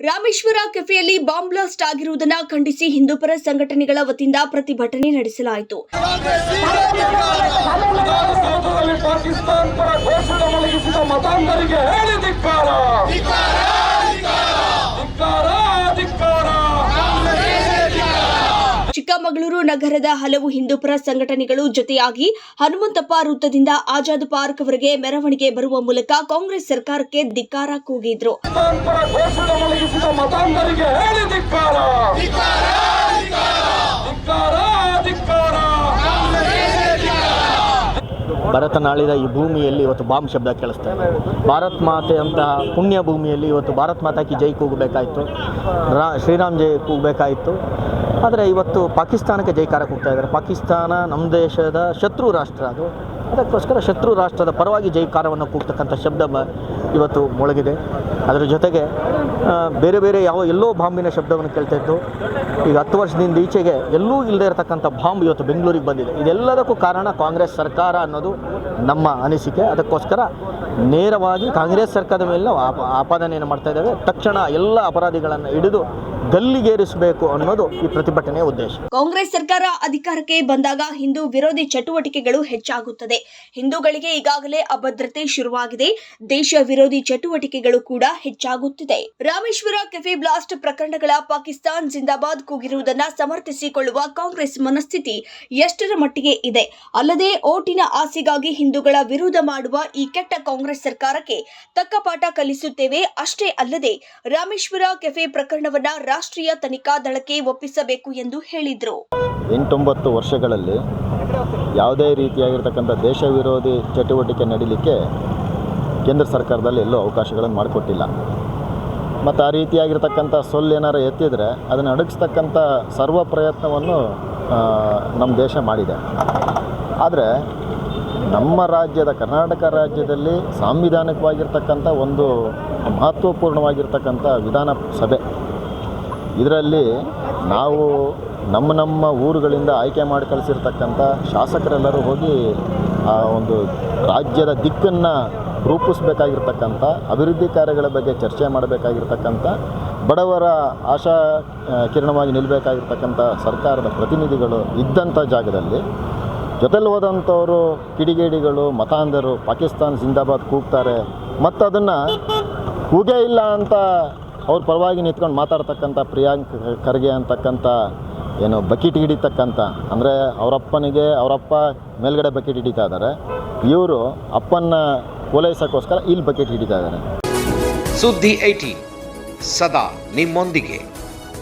ರಾಮೇಶ್ವರ ಕೆಫೆಯಲ್ಲಿ bomb blast ಆಗಿರುವುದನ್ನ ಖಂಡಿಸಿ ಹಿಂದೂಪರ ಸಂಘಟನೆಗಳ ವತಿಯಿಂದ ಪ್ರತಿಭಟನೆ ನಡೆಸಲಾಯಿತು. ಪಾಕಿಸ್ತಾನ ಚಿಕ್ಕಮಗಳೂರು ನಗರದ ಹಲವು ಹಿಂದೂಪರ ಸಂಘಟನೆಗಳು ಜೊತೆಯಾಗಿ ಹನುಮಂತಪ್ಪ ವೃತ್ತದಿಂದ ಆಜಾದ್ ಪಾರ್ಕ್ ವರೆಗೆ ಮೆರವಣಿಗೆ ಬರುವ ಮೂಲಕ ಕಾಂಗ್ರೆಸ್ ಸರ್ಕಾರಕ್ಕೆ ಧಿಕ್ಕಾರ ಕೂಗಿದ್ರು ಪಾಕಿಸ್ತಾನ ಪರ ಘೋಷಣೆ ಮೊಳಗಿಸಿದ ಮತಾಂಧರಿಗೆ ಹೇಳಿ ಧಿಕ್ಕಾರ ಧಿಕ್ಕಾರ ಧಿಕ್ಕಾರ ಭರತನಾಳಿದ ಈ ಭೂಮಿಯಲ್ಲಿ ಇವತ್ತು ಬಾಂಬ್ ಶಬ್ದ ಕೇಳಿಸ್ತಾ ಇದೆ. ಭಾರತ್ ಮಾತೆ ಅಂತಹ ಪುಣ್ಯ ಭೂಮಿಯಲ್ಲಿ ಇವತ್ತು ಭಾರತ್ ಮಾತಾಕಿ ಜೈ ಕೂಗಬೇಕಾಯಿತು. ರಾ, ಶ್ರೀರಾಮ್ ಜೈ ಕೂಗಬೇಕಾಯಿತು. ಆದರೆ ಇವತ್ತು ಪಾಕಿಸ್ತಾನಕ್ಕೆ ಜೈಕಾರ ಕೂಗ್ತಾ ಇದ್ದಾರೆ. ಪಾಕಿಸ್ತಾನ ನಮ್ಮ ದೇಶದ ಶತ್ರು ರಾಷ್ಟ್ರ ಅದು. ಅದಕ್ಕೋಸ್ಕರ ಶತ್ರು ರಾಷ್ಟ್ರದ ಪರವಾಗಿ ಜೈಕಾರವನ್ನು ಕೂಗ್ತಕ್ಕಂಥ ಶಬ್ದ ಇವತ್ತು ಮೊಳಗಿದೆ. ಅದರ ಜೊತೆಗೆ ಬೇರೆ ಬೇರೆ ಯಾವ ಎಲ್ಲೋ ಬಾಂಬಿನ ಶಬ್ದವನ್ನು ಕೇಳ್ತಾ ಇದ್ದು ಈಗ ಹತ್ತು ವರ್ಷದಿಂದ ಈಚೆಗೆ ಎಲ್ಲೂ ಇಲ್ಲದೆ ಇರತಕ್ಕಂಥ ಬಾಂಬ್ ಇವತ್ತು ಬೆಂಗಳೂರಿಗೆ ಬಂದಿದೆ. ಇದೆಲ್ಲದಕ್ಕೂ ಕಾರಣ ಕಾಂಗ್ರೆಸ್ ಸರ್ಕಾರ ಅನ್ನೋದು ನಮ್ಮ ಅನಿಸಿಕೆ. ಅದಕ್ಕೋಸ್ಕರ ನೇರವಾಗಿ ಕಾಂಗ್ರೆಸ್ ಸರ್ಕಾರದ ಮೇಲೆ ಆಪ, ಆಪಾದನೆಯನ್ನು ಮಾಡ್ತಾ ಇದ್ದೇವೆ. ತಕ್ಷಣ ಎಲ್ಲ ಅಪರಾಧಿಗಳನ್ನು ಹಿಡಿದು ಗಲ್ಲಿಗೇರಿಸಬೇಕು ಅನ್ನೋದು ಈ ಪ್ರತಿಭಟನೆಯ ಉದ್ದೇಶ. ಕಾಂಗ್ರೆಸ್ ಸರ್ಕಾರ ಅಧಿಕಾರಕ್ಕೆ ಬಂದಾಗ ಹಿಂದೂ ವಿರೋಧಿ ಚಟುವಟಿಕೆಗಳು ಹೆಚ್ಚಾಗುತ್ತದೆ. ಹಿಂದೂಗಳಿಗೆ ಈಗಾಗಲೇ ಅಭದ್ರತೆ ಶುರುವಾಗಿದೆ. ದೇಶ ವಿರೋಧಿ ಚಟುವಟಿಕೆಗಳು ಕೂಡ ಹೆಚ್ಚಾಗುತ್ತಿದೆ. ರಾಮೇಶ್ವರ ಕೆಫೆ ಬ್ಲಾಸ್ಟ್ ಪ್ರಕರಣಗಳ ಪಾಕಿಸ್ತಾನ್ ಜಿಂದಾಬಾದ್ ಕೂಗಿರುವುದನ್ನ ಸಮರ್ಥಿಸಿಕೊಳ್ಳುವ ಕಾಂಗ್ರೆಸ್ ಮನಸ್ಥಿತಿ ಎಷ್ಟರ ಮಟ್ಟಿಗೆ ಇದೆ? ಅಲ್ಲದೆ ಓಟಿನ ಆಸೆಗಾಗಿ ಹಿಂದೂಗಳ ವಿರೋಧ ಮಾಡುವ ಈ ಕೆಟ್ಟ ಕಾಂಗ್ರೆಸ್ ಸರ್ಕಾರಕ್ಕೆ ತಕ್ಕ ಪಾಠ ಕಲಿಸುತ್ತೇವೆ. ಅಷ್ಟೇ ಅಲ್ಲದೆ ರಾಮೇಶ್ವರ ಕೆಫೆ ಪ್ರಕರಣವನ್ನ ರಾಷ್ಟ್ರೀಯ ತನಿಖಾ ದಳಕ್ಕೆ ಒಪ್ಪಿಸಬೇಕು ಎಂದು ಹೇಳಿದ್ರು. ಎಂಟೊಂಬತ್ತು ವರ್ಷಗಳಲ್ಲಿ ಯಾವುದೇ ರೀತಿಯಾಗಿರ್ತಕ್ಕಂಥ ದೇಶ ವಿರೋಧಿ ಚಟುವಟಿಕೆ ನಡೀಲಿಕ್ಕೆ ಕೇಂದ್ರ ಸರ್ಕಾರದಲ್ಲಿ ಎಲ್ಲೂ ಅವಕಾಶಗಳನ್ನು ಮಾಡಿಕೊಟ್ಟಿಲ್ಲ. ಮತ್ತು ಆ ರೀತಿಯಾಗಿರ್ತಕ್ಕಂಥ ಸೊಲ್ಲು ಏನಾರು ಎತ್ತಿದರೆ ಅದನ್ನು ಅಡಗಿಸ್ತಕ್ಕಂಥ ಸರ್ವ ಪ್ರಯತ್ನವನ್ನು ನಮ್ಮ ದೇಶ ಮಾಡಿದೆ. ಆದರೆ ನಮ್ಮ ರಾಜ್ಯದ ಕರ್ನಾಟಕ ರಾಜ್ಯದಲ್ಲಿ ಸಾಂವಿಧಾನಿಕವಾಗಿರ್ತಕ್ಕಂಥ ಒಂದು ಮಹತ್ವಪೂರ್ಣವಾಗಿರ್ತಕ್ಕಂಥ ವಿಧಾನ ಸಭೆ ಇದರಲ್ಲಿ ನಾವು ನಮ್ಮ ನಮ್ಮ ಊರುಗಳಿಂದ ಆಯ್ಕೆ ಮಾಡಿ ಕಳಿಸಿರ್ತಕ್ಕಂಥ ಶಾಸಕರೆಲ್ಲರೂ ಹೋಗಿ ಆ ಒಂದು ರಾಜ್ಯದ ದಿಕ್ಕನ್ನು ರೂಪಿಸಬೇಕಾಗಿರ್ತಕ್ಕಂಥ, ಅಭಿವೃದ್ಧಿ ಕಾರ್ಯಗಳ ಬಗ್ಗೆ ಚರ್ಚೆ ಮಾಡಬೇಕಾಗಿರ್ತಕ್ಕಂಥ, ಬಡವರ ಆಶಾ ಕಿರಣವಾಗಿ ನಿಲ್ಲಬೇಕಾಗಿರ್ತಕ್ಕಂಥ ಸರ್ಕಾರದ ಪ್ರತಿನಿಧಿಗಳು ಇದ್ದಂಥ ಜಾಗದಲ್ಲಿ ಜೊತೆಲಿ ಹೋದಂಥವರು, ಕಿಡಿಗೇಡಿಗಳು, ಮತಾಂಧರು, ಪಾಕಿಸ್ತಾನ್ ಜಿಂದಾಬಾದ್ ಕೂಗ್ತಾರೆ. ಮತ್ತು ಅದನ್ನು ಕೂಗೇ ಇಲ್ಲ ಅಂತ ಅವ್ರ ಪರವಾಗಿ ನಿಂತ್ಕೊಂಡು ಮಾತಾಡ್ತಕ್ಕಂಥ ಪ್ರಿಯಾಂಕ್ ಖರ್ಗೆ ಅಂತಕ್ಕಂಥ ಏನು ಬಕೆಟ್ ಹಿಡಿತಕ್ಕಂಥ, ಅಂದರೆ ಅವರಪ್ಪನಿಗೆ, ಅವರಪ್ಪ ಮೇಲ್ಗಡೆ ಬಕೆಟ್ ಹಿಡಿತಾ ಇದ್ದಾರೆ. ಇವರು ಅಪ್ಪನ್ನ ಓಲೈಸೋಕ್ಕೋಸ್ಕರ ಇಲ್ಲಿ ಬಕೆಟ್ ಹಿಡಿತಾ ಇದ್ದಾರೆ. ಸುದ್ದಿ ಐಟಿ ಸದಾ ನಿಮ್ಮೊಂದಿಗೆ.